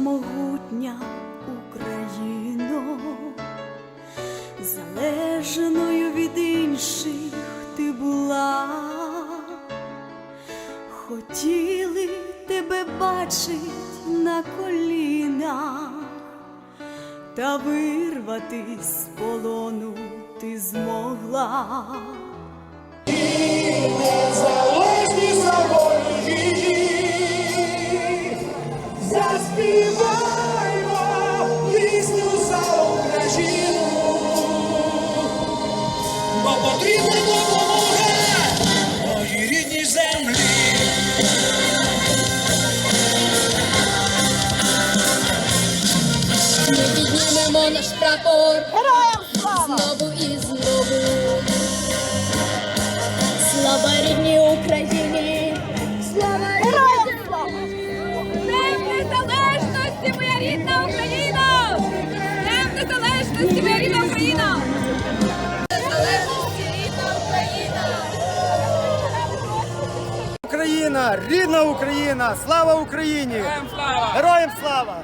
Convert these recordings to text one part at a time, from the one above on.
Могутня Україно, залежною від інших ти була, хотіли тебе бачить на колінах, та вирватись з полону ти змогла. Залежні потрібна допомога моїй рідній землі. Ми піднімемо наш прапор Героям Україна, рідна Україна, слава Україні! Героям слава! Героям слава!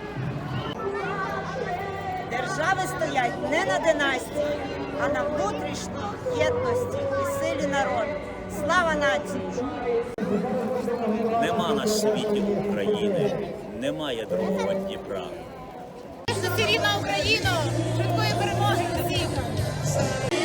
Держави стоять не на династії, а на внутрішній єдності і силі народу. Слава нації! Нема на світі України, немає другого Дніпра. Незалежності, рідна Україна! Швидкої перемоги усіх!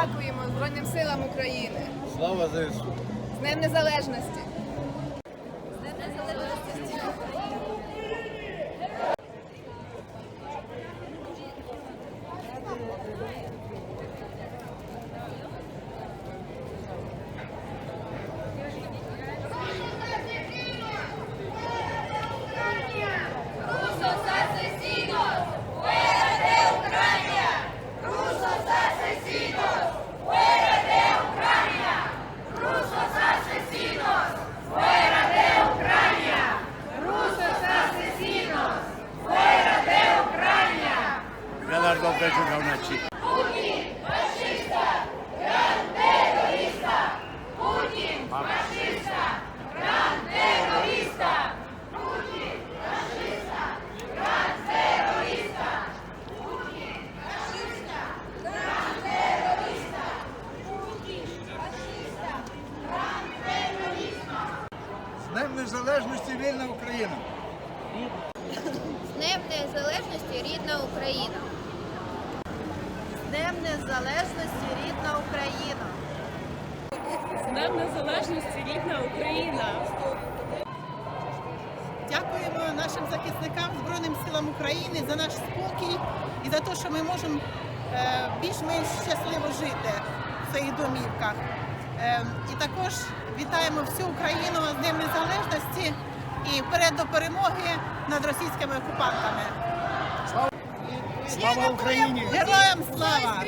Дякуємо Збройним силам України. Слава ЗСУ! З Днем Незалежності. З Днем незалежності! Leonardo Beżuga вночі. З Днем Незалежності вільна Україна! З Днем Незалежності рідна Україна! З Днем незалежності, рідна Україна! З Днем незалежності, рідна Україна! Дякуємо нашим захисникам Збройним силам України за наш спокій і за те, що ми можемо е, більш-менш щасливо жити в своїх домівках. Е, І також вітаємо всю Україну з Днем Незалежності і вперед до перемоги над російськими окупантами. Слава Україні! Героям слава!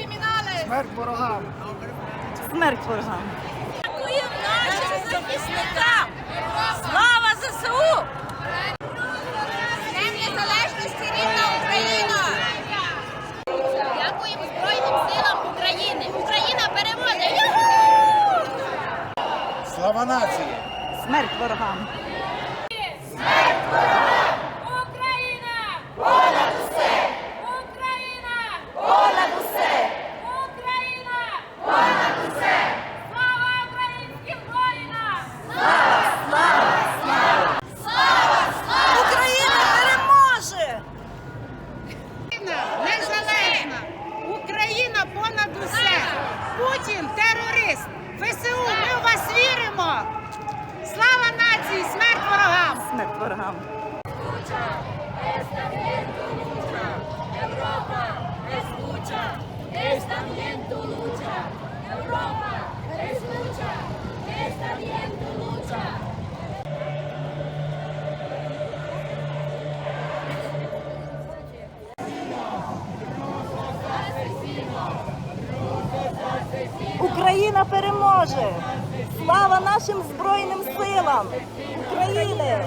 Смерть ворогам! Смерть ворогам! Дякуємо нашим захисникам! Слава ЗСУ! Днем незалежності, рідна Україна! Дякуємо Збройним силам України! Україна переможе! Слава нації! Смерть ворогам! Україна! Понад усе! Україна! Понад усе! Україна! Понад усе! Слава українським воїнам! Україна переможе! Незалежна! захист! ФСУ, ми у вас віримо! Слава нації! Смерть ворогам! Смерть ворогам. Україна переможе! Слава нашим Збройним силам України!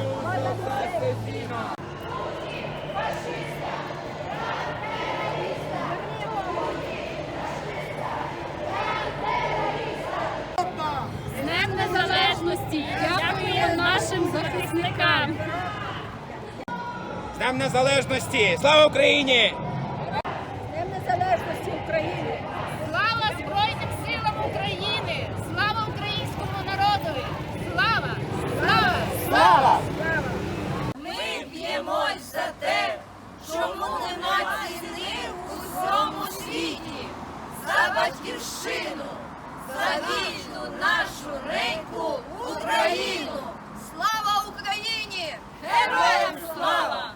З Днем Незалежності! Дякуємо нашим захисникам! З Днем Незалежності! Слава Україні! Слава Збройним силам України! Слава українському народові! Слава! Слава! Слава! Ми б'ємось за те, чому нема ціни у всьому світі, за батьківщину, за вільну нашу неньку Україну. Слава Україні! Героям слава!